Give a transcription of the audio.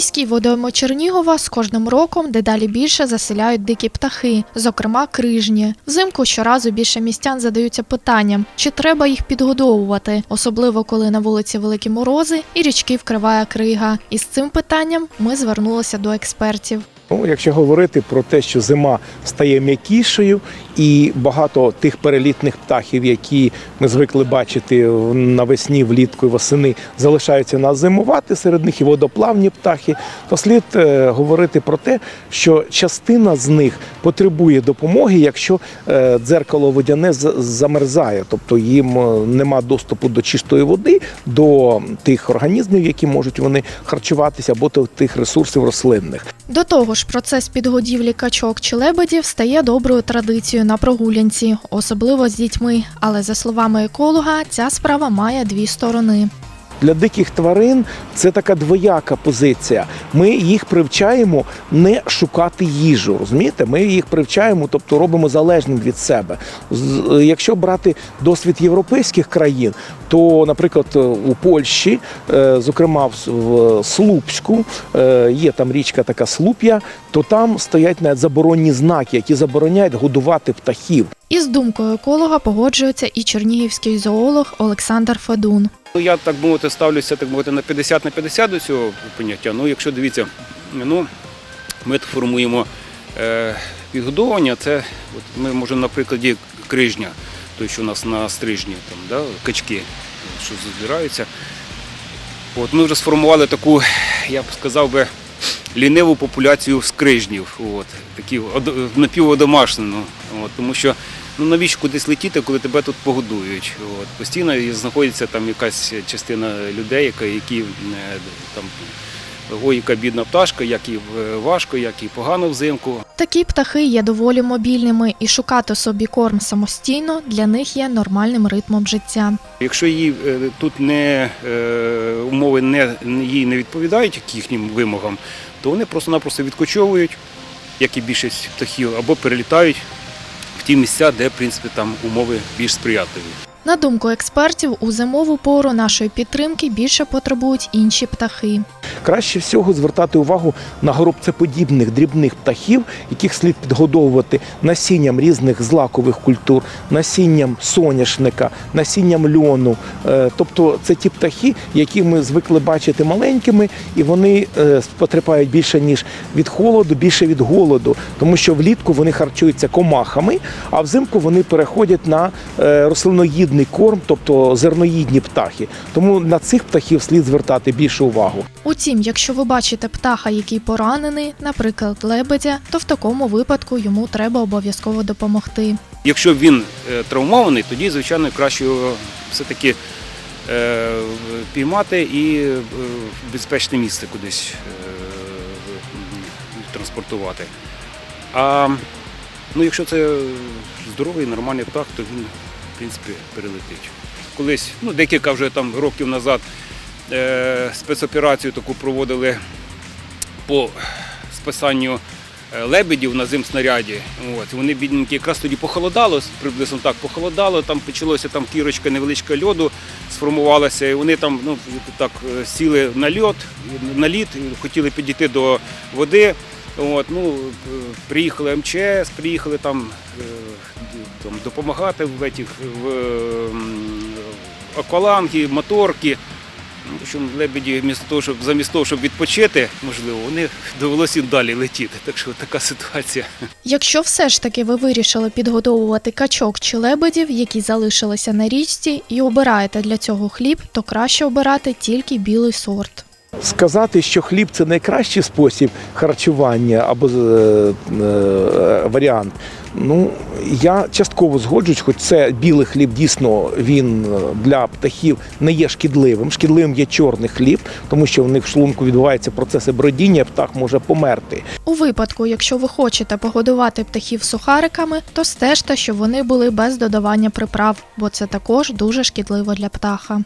Міський водойми Чернігова з кожним роком дедалі більше заселяють дикі птахи, зокрема крижні. Взимку щоразу більше містян задаються питанням, чи треба їх підгодовувати, особливо коли на вулиці великі морози і річки вкриває крига. І з цим питанням ми звернулися до експертів. Ну, якщо говорити про те, що зима стає м'якішою, і багато тих перелітних птахів, які ми звикли бачити навесні, влітку і восени, залишаються нас зимувати, серед них і водоплавні птахи, то слід е, говорити про те, що частина з них потребує допомоги, якщо е, дзеркало водяне замерзає, тобто їм е, нема доступу до чистої води, до тих організмів, які можуть вони харчуватися, або до тих ресурсів рослинних. До того ж, процес підгодівлі качок чи лебедів стає доброю традицією на прогулянці, особливо з дітьми. Але за словами еколога, ця справа має дві сторони. Для диких тварин це така двояка позиція. Ми їх привчаємо не шукати їжу. Розумієте? Ми їх привчаємо, тобто робимо залежним від себе. Якщо брати досвід європейських країн, то, наприклад, у Польщі, е, зокрема в Слупську, е, є там річка така Слуп'я, то там стоять навіть заборонні знаки, які забороняють годувати птахів. І з думкою еколога погоджується і чернігівський зоолог Олександр Федун. Ну, я так мовити ставлюся так мовити на 50 на 50 до цього поняття. Ну, якщо дивіться, ну ми формуємо е, підгодовування, це от ми можемо на прикладі крижня, той, що у нас на стрижні, там, да, качки, що збираються. От, ми вже сформували таку, я б сказав би, ліниву популяцію скрижнів, от, такі од- напіводомашнену. От, тому що ну, навіщо кудись летіти, коли тебе тут погодують. От, постійно знаходиться там якась частина людей, яка, які е, там, ой, яка бідна пташка, як їй е, важко, як їй погано взимку. Такі птахи є доволі мобільними, і шукати собі корм самостійно для них є нормальним ритмом життя. Якщо її е, тут не умови не їй не відповідають як їхнім вимогам, то вони просто-напросто відкочовують, як і більшість птахів, або перелітають ті місця, де в принципі там умови більш сприятливі. На думку експертів, у зимову пору нашої підтримки більше потребують інші птахи. Краще всього звертати увагу на горобцеподібних дрібних птахів, яких слід підгодовувати насінням різних злакових культур, насінням соняшника, насінням льону. Е, Тобто це ті птахи, які ми звикли бачити маленькими, і вони е, потерпають більше ніж від холоду, більше від голоду, тому що влітку вони харчуються комахами, а взимку вони переходять на е, рослиноїдний корм, тобто зерноїдні птахи. Тому на цих птахів слід звертати більше увагу. Утім, якщо ви бачите птаха, який поранений, наприклад, лебедя, то в такому випадку йому треба обов'язково допомогти. Якщо він е, травмований, тоді, звичайно, краще його все-таки е, піймати і е, в безпечне місце кудись транспортувати. А ну, якщо це здоровий, нормальний птах, то він, принципі, перелетить. Колись, ну, декілька вже там років назад е, спецоперацію таку проводили по списанню е, лебедів на зимснаряді. От. Вони бідненькі, якраз тоді похолодало, приблизно так похолодало, там почалося там кірочка невеличка льоду, сформувалася, і вони там ну, так е, сіли на льод, на лід, хотіли підійти до води. От, ну, е, приїхали МЧС, приїхали там, там допомагати в, этих, в м, акваланги, моторки. Ну, в общем, лебеді, вмісто того, щоб, замість того, щоб відпочити, можливо, вони довелося далі летіти. Так що така ситуація. Якщо все ж таки ви вирішили підгодовувати качок чи лебедів, які залишилися на річці, і обираєте для цього хліб, то краще обирати тільки білий сорт. Сказати, що хліб це найкращий спосіб харчування або е, е, варіант. Ну я частково згоджуюсь, хоч це білий хліб дійсно він е, для птахів не є шкідливим. Шкідливим є чорний хліб, тому що в них в шлунку відбуваються процеси бродіння, птах може померти. У випадку, якщо ви хочете погодувати птахів сухариками, то стежте, щоб вони були без додавання приправ, бо це також дуже шкідливо для птаха.